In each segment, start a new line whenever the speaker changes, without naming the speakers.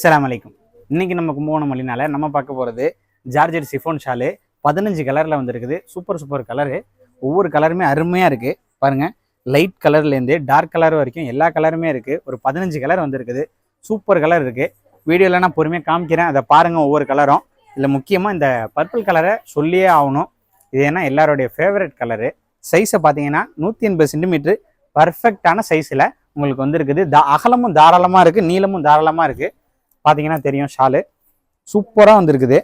சலாம் அலைக்கும். இன்னைக்கு நம்ம கும்பகோணம் மொழினால நம்ம பார்க்க போகிறது ஜார்ஜர் சிஃபோன் ஷாலு. பதினஞ்சு கலரில் வந்திருக்குது. சூப்பர் சூப்பர் கலரு ஒவ்வொரு கலருமே அருமையாக இருக்குது பாருங்கள் லைட் கலர்லேருந்து டார்க் கலர் வரைக்கும் எல்லா கலருமே இருக்குது ஒரு பதினஞ்சு கலர் வந்திருக்குது. சூப்பர் கலர் இருக்குது வீடியோவில் நான் பொறுமையாக காமிக்கிறேன். அதை பாருங்கள் ஒவ்வொரு கலரும் இதில் முக்கியமாக இந்த பர்பிள் கலரை சொல்லியே ஆகணும். இது ஏன்னா எல்லாருடைய ஃபேவரட் கலரு சைஸை பார்த்தீங்கன்னா நூற்றி எண்பது சென்டிமீட்ரு பர்ஃபெக்டான சைஸில் உங்களுக்கு வந்திருக்குது. தா அகலமும் தாராளமாக இருக்குது நீளமும் தாராளமாக இருக்குது பார்த்தீங்கன்னா தெரியும் ஷாலு. சூப்பராக வந்திருக்குது.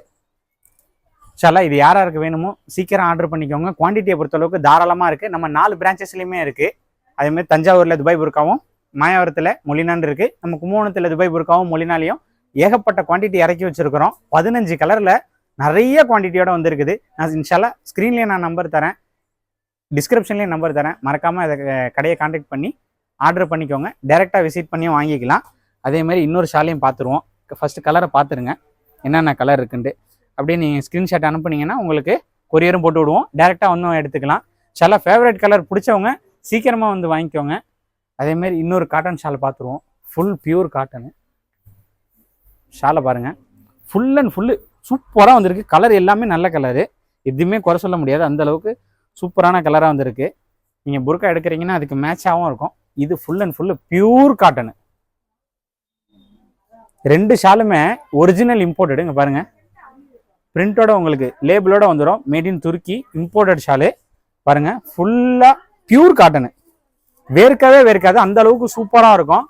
ஷாலா இது யார் யாருக்கு வேணுமோ சீக்கிரம் ஆர்டர் பண்ணிக்கோங்க. குவான்டிட்டியை பொறுத்தளவுக்கு தாராளமாக இருக்குது நம்ம நாலு பிரான்ச்சஸ்லையுமே இருக்குது அதேமாதிரி தஞ்சாவூரில் துபாய் புர்காவும் மாயாவரத்தில் மொழினான் இருக்குது நம்ம கும்பகோணத்தில் துபாய் புர்காவும் மொழினாலையும் ஏகப்பட்ட குவான்டிட்டி இறக்கி வச்சிருக்கிறோம். பதினஞ்சு கலரில் நிறைய குவான்டிட்டியோட வந்திருக்குது. நான் இன்ஷால்லா ஸ்க்ரீன்லேயே நான் நம்பர் தரேன். டிஸ்கிரிப்ஷன்லேயும் நம்பர் தரேன். மறக்காமல் அதை கடையை காண்டாக்ட் பண்ணி ஆர்டர் பண்ணிக்கோங்க. டேரெக்டாக விசிட் பண்ணியும் வாங்கிக்கலாம். அதேமாதிரி இன்னொரு ஷாலையும் பார்த்துருவோம் ஃபஸ்ட்டு கலரை பார்த்துருங்க. என்னென்ன கலர் இருக்குன்ட்டு. அப்படியே நீங்கள் ஸ்க்ரீன்ஷாட் அனுப்புனீங்கன்னா உங்களுக்கு கொரியரும் போட்டு விடுவோம். டேரெக்டாக வந்து எடுத்துக்கலாம். சில ஃபேவரட் கலர் பிடிச்சவங்க சீக்கிரமாக வந்து வாங்கிக்கோங்க. அதேமாரி இன்னொரு காட்டன் ஷால் பார்த்துருவோம். ஃபுல் பியூர் காட்டனு ஷாலை பாருங்கள் ஃபுல் அண்ட் ஃபுல்லு சூப்பராக வந்திருக்கு. கலர் எல்லாமே நல்ல கலரு எதுவுமே குறை சொல்ல முடியாது. அந்த அளவுக்கு சூப்பரான கலராக வந்திருக்கு. நீங்கள் புர்கா எடுக்கிறீங்கன்னா அதுக்கு மேட்சாகவும் இருக்கும். இது full and full pure cotton ரெண்டு ஷாலுமே ஒரிஜினல் இம்போர்ட்டடு இங்கே பாருங்கள் பிரிண்டோட உங்களுக்கு லேபிளோட வந்துடும் made in Turkey imported shawl. பாருங்கள் ஃபுல்லாக பியூர் காட்டனு வேர்க்கவே வேர்க்காது. அந்த அளவுக்கு சூப்பராக இருக்கும்.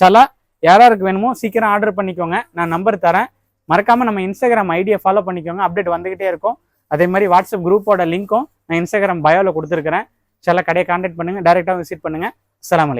சில யாராருக்கு வேணுமோ சீக்கிரம் ஆர்டர் பண்ணிக்கோங்க. நான் நம்பர் தரேன். மறக்காமல் நம்ம இன்ஸ்டாகிராம் ஐடியை ஃபாலோ பண்ணிக்கோங்க. அப்டேட் வந்துக்கிட்டே இருக்கும். அதே மாதிரி வாட்ஸ்அப் குரூப்போட லிங்க்கும் நான் இன்ஸ்டாகிராம் பயோவில் கொடுத்துருக்கிறேன். சில கடையை காண்டாக்ட் பண்ணுங்கள் டேரெக்டாக விசிட் பண்ணுங்க. அஸ்ஸலாமு